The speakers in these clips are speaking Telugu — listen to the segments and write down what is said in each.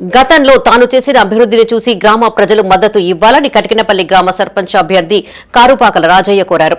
గతంలో తాను చేసిన అభివృద్ధిని చూసి గ్రామ ప్రజలు మద్దతు ఇవ్వాలని కటికినపల్లి గ్రామ సర్పంచ్ అభ్యర్థి కారుపాకల రాజయ్య కోరారు.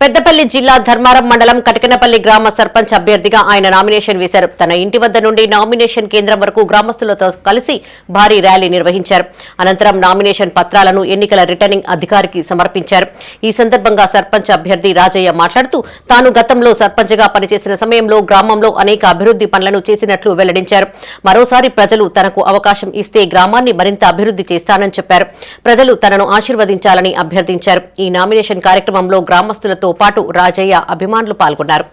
పెద్దపల్లి జిల్లా ధర్మారం మండలం కటకనపల్లి గ్రామ సర్పంచ్ అభ్యర్థిగా ఆయన నామినేషన్ వేశారు. తన ఇంటి వద్ద నుండి నామినేషన్ కేంద్రం వరకు గ్రామస్తులతో కలిసి భారీ ర్యాలీ నిర్వహించారు. అనంతరం నామినేషన్ పత్రాలను ఎన్నికల రిటర్నింగ్ అధికారికి సమర్పించారు. ఈ సందర్భంగా సర్పంచ్ అభ్యర్థి రాజయ్య మాట్లాడుతూ తాను గతంలో సర్పంచ్గా పనిచేసిన సమయంలో గ్రామంలో అనేక అభివృద్ధి పనులను చేసినట్లు వెల్లడించారు. మరోసారి ప్రజలు తనకు అవకాశం ఇస్తే గ్రామాన్ని మరింత అభివృద్ధి చేస్తానని చెప్పారు. ప్రజలు తనను ఆశీర్వదించాలని అభ్యర్థించారు. ఈ నామినేషన్ కార్యక్రమంలో గ్రామస్తులతో పాటు రాజయ్య అభిమానులు పాల్గొన్నారు.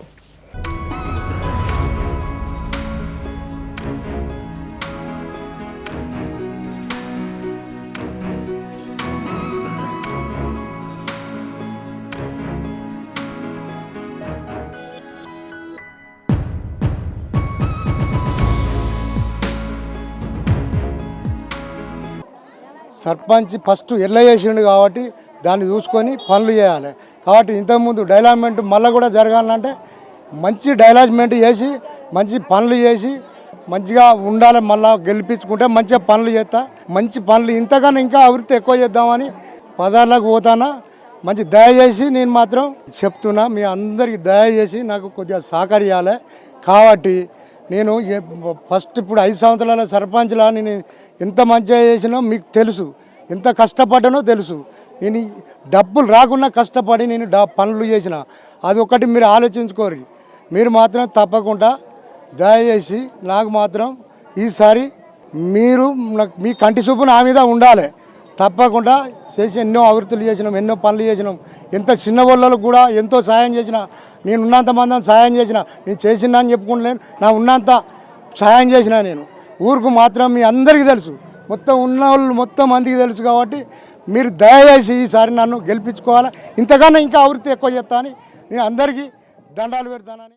సర్పంచ్ ఫస్ట్ ఎల్ల చేసిండు కాబట్టి దాన్ని చూసుకొని పనులు చేయాలి. కాబట్టి ఇంతకుముందు డైలాజ్మెంట్ మళ్ళీ కూడా జరగాలంటే మంచి డైలాజ్మెంట్ చేసి మంచి పనులు చేసి మంచిగా ఉండాలి మళ్ళీ గెలిపించుకుంటే మంచిగా పనులు చేస్తా. మంచి పనులు ఇంతకన్నా ఇంకా అభివృద్ధి ఎక్కువ చేద్దామని పదాలకు పోతానా? మంచి దయచేసి నేను మాత్రం చెప్తున్నా. మీ అందరికీ దయచేసి నాకు కొద్దిగా సహకరియాలి కాబట్టి నేను ఫస్ట్ ఇప్పుడు ఐదు సంవత్సరాల సర్పంచ్లా నేను ఎంత మంచిగా చేసినా మీకు తెలుసు. ఎంత కష్టపడ్డానో తెలుసు. నేను డబ్బులు రాకుండా కష్టపడి నేను డా- పనులు చేసిన. అది ఒకటి మీరు ఆలోచించుకోరు. మీరు మాత్రం తప్పకుండా దయచేసి నాకు మాత్రం ఈసారి మీరు నాకు మీ కంటి చూపు నా మీద ఉండాలి. తప్పకుండా చేసి ఎన్నో అభివృద్ధులు చేసినాం ఎన్నో పనులు చేసినాం. ఎంత చిన్న వాళ్ళకు కూడా ఎంతో సాయం చేసిన నేను ఉన్నంత మంది సాయం చేసిన నేను చేసిన అని చెప్పుకుంటలేను. నా ఉన్నంత సాయం చేసిన నేను. ఊరుకు మాత్రం మీ అందరికీ తెలుసు. మొత్తం ఉన్న వాళ్ళు మొత్తం మందికి తెలుసు కాబట్టి మీరు దయచేసి ఈసారి నన్ను గెలిపించుకోవాలి? ఇంతకన్నా ఇంకా ఆవృత్తి ఎక్కువ చేస్తా అని నేను అందరికీ దండాలు పెడతానని